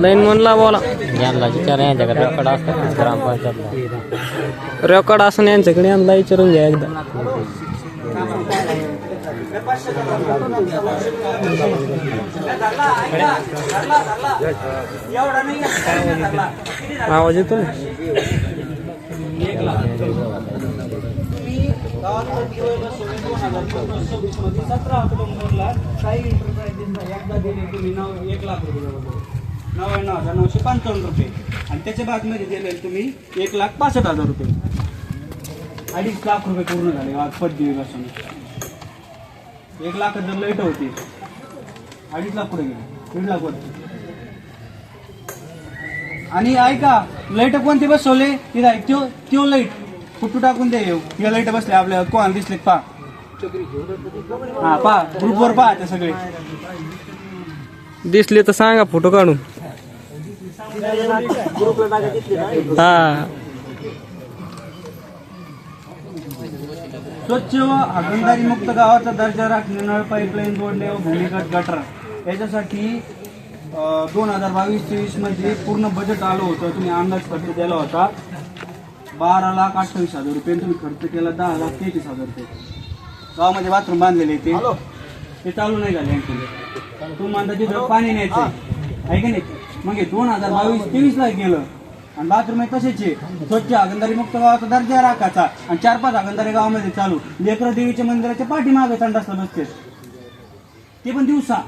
Line म्हणला बोला यांना विचार यांच्याकडे रेकॉर्ड असतं ना ग्रामपंचायतला. रेकॉर्ड असं यांच्याकडे यांना विचारून घ्या एकदा. आवाज येतो ना सतरा ऑक्टोबरला काही एंटरप्राइजेसला एकदा दिले तुम्ही नऊ एक लाख रुपये. नव्याण्णव हजार नऊशे पंचावन्न रुपये. आणि त्याच्या बादमध्ये दिले तुम्ही एक लाख पासष्ट हजार रुपये. अडीच लाख रुपये पूर्ण झाले आज पद एक लाख जर लाइट होती अडीच लाख पुढे गेले. दीड लाख वरती. आणि ऐका लाइट कोणते बसवले? तिथं त्यो त्यो लाइट कुठू टाकून दे या. लाइट बसले आपल्या कोण दिसले पा हा पा ग्रुपवर पहा ते सगळे. दिसले तर सांगा फोटो काढून. हा. स्वच्छ व हागणदारी मुक्त गावाचा दर्जा राखणे नळ पाईपलाईन जोडणे व भूमिगत गटर. याच्यासाठी दोन हजार बावीस तेवीसमध्ये पूर्ण बजेट आलं होतं. तुम्ही अंदाज खर्च दिला होता. बारा लाख अठ्ठावीस हजार रुपये. तुम्ही खर्च केला दहा लाख तेहतीस हजार रुपये. गावामध्ये बाथरूम बांधलेले ते. ते चालू नाही झाले आणखी तुम्ही म्हणता तिथं पाणी न्यायचं आहे का नाही? मग हे दोन हजार बावीस तेवीस ला गेलं. आणि बाथरूम आहे तसेच आहे. स्वच्छ आगंदारी मुक्त गावाचा दर्जा राखायचा. आणि चार पाच आगंदारी गावामध्ये चालू. लेकर देवीच्या मंदिराच्या पाठीमागे संडासला बसते. ते पण दिवसा.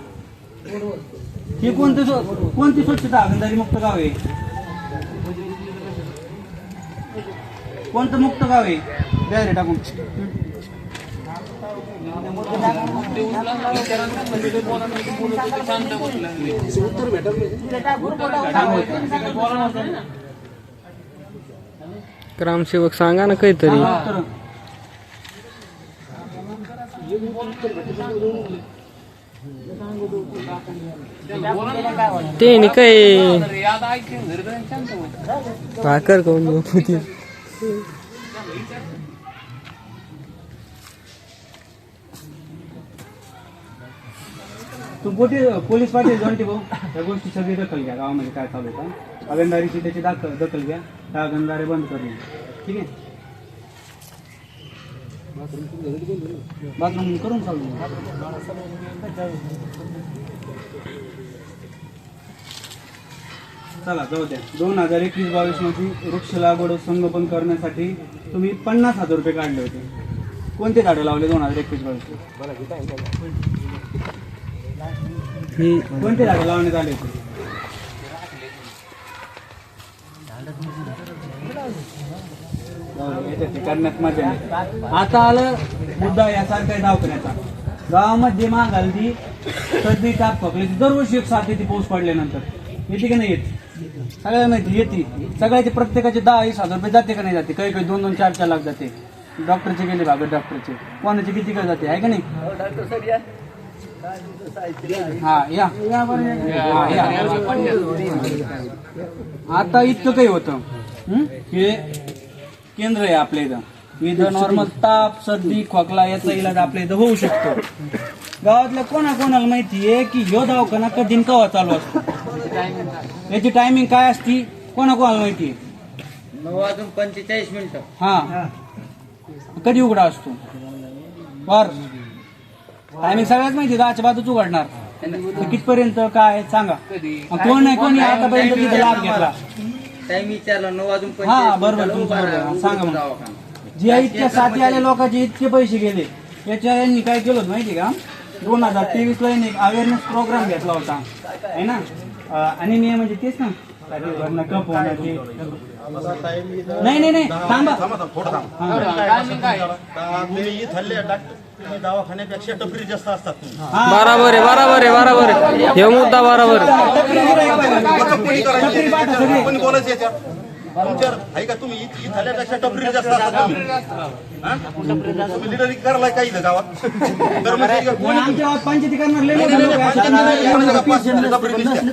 हे कोणतं कोणती स्वच्छता आगंदारी मुक्त गाव आहे? कोणतं मुक्त गाव आहे? द्या ग्रामसेवक सांगा ना काहीतरी. ते नाही काय? भाकर कोण तू पोटी पोलीस पाटील जॉन्टी भाऊ. या गोष्टी सगळी दखल घ्या. गावामध्ये काय चालू आहे का? अगंधारीची त्याची दाखल दखल घ्या. त्या अगंधारे बंद करणे ठीक आहे? बाथरूम करून चालू चला जाऊ द्या. दोन हजार एकवीस बावीसमध्ये वृक्ष लागवड संगोपन करण्यासाठी तुम्ही पन्नास हजार रुपये काढले होते. कोणते झाडं लावले दोन हजार एकवीस बावीस ही कोणते झाडं लावण्यात आले होते? याच्यात करण्यात मजा नाही. आता आलं मुद्दा यासारखा दावखान्याचा दवाखान्याचा. गावामध्ये महाग हल्दी सर्दी ताप खोकल्याची. दरवर्षी एक साथ येते पाऊस पडल्यानंतर. येते की नाही येत? सगळ्या माहिती येते. सगळ्याचे प्रत्येकाचे दहा वीस हजार रुपये जाते का नाही जाते? काही काही दोन दोन चार चार लाख जाते. डॉक्टरचे गेले भागत डॉक्टरचे. कोणाचे किती काय जाते? आहे का नाही? या. आता इतकं काही होतं. हं? केंद्र आहे आपल्या इथं. इथं नॉर्मल ताप सर्दी खोकला याचा इलाज आपल्या इथं होऊ शकतो. गावातल्या कोणा कोणाला माहिती आहे की ह्यो दवाखाना कधी न केव्हा चालू असतो? याची टायमिंग काय असती? कोणा कोणाला माहिती आहे? नऊ वाजून पंचेचाळीस मिनिटं. हा. कधी उघडा असतो? बर टायमिंग सगळ्याच माहिती दहाच्या बाजूच उघडणार. तर कितपर्यंत काय सांगा. कोण नाही कोणी आतापर्यंत तिथे लाभ घेतला? टाइम विचारला नऊ वाजून हा बरोबर तुमचं बरोबर. सांगा मग. जे इतक्या साथी आल्या लोकांचे इतके पैसे गेले. याच्या यांनी काय केलं होतं माहिती का? दोन हजार तेवीस ला यांनी एक अवेअरनेस प्रोग्राम घेतला होता. आहे ना? आणि नियम म्हणजे तेच ना. कप. नाही नाही नाही. थांबा. तुम्ही दवाखान्यापेक्षा टपरी जास्त असतात. हा. बराबर आहे बराबर आहे बराबर आहे. हे मुद्दा बराबर आहे. तुमच्यावर आहे का तुम्ही? इथ- टपरी जास्त असतात तुम्ही हा? तुम्ही लिडरी करलाय का इथं गावात? कर्मचारी का पण कोणी? आमच्या गावात पंचायती करणार लय नाही, मोठे नाही, लोक नाही, आहेत. पंचायती करणार, पाच जण टपरी दिसतात.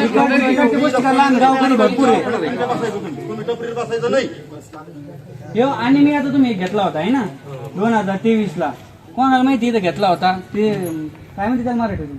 इकडची- इकडची गोष्ट करा, लहान गावकरी भरपूर आहे. तुम्ही बसायचं तुम्ही. तुम्ही टपरीत बसायचं नाही. हे आणि मी आता तुम्ही घेतला होता आहे ना? दोन हजार तेवीस ला कोणाला माहिती इथं घेतला होता? ते काय म्हणते त्याला मराठीतून?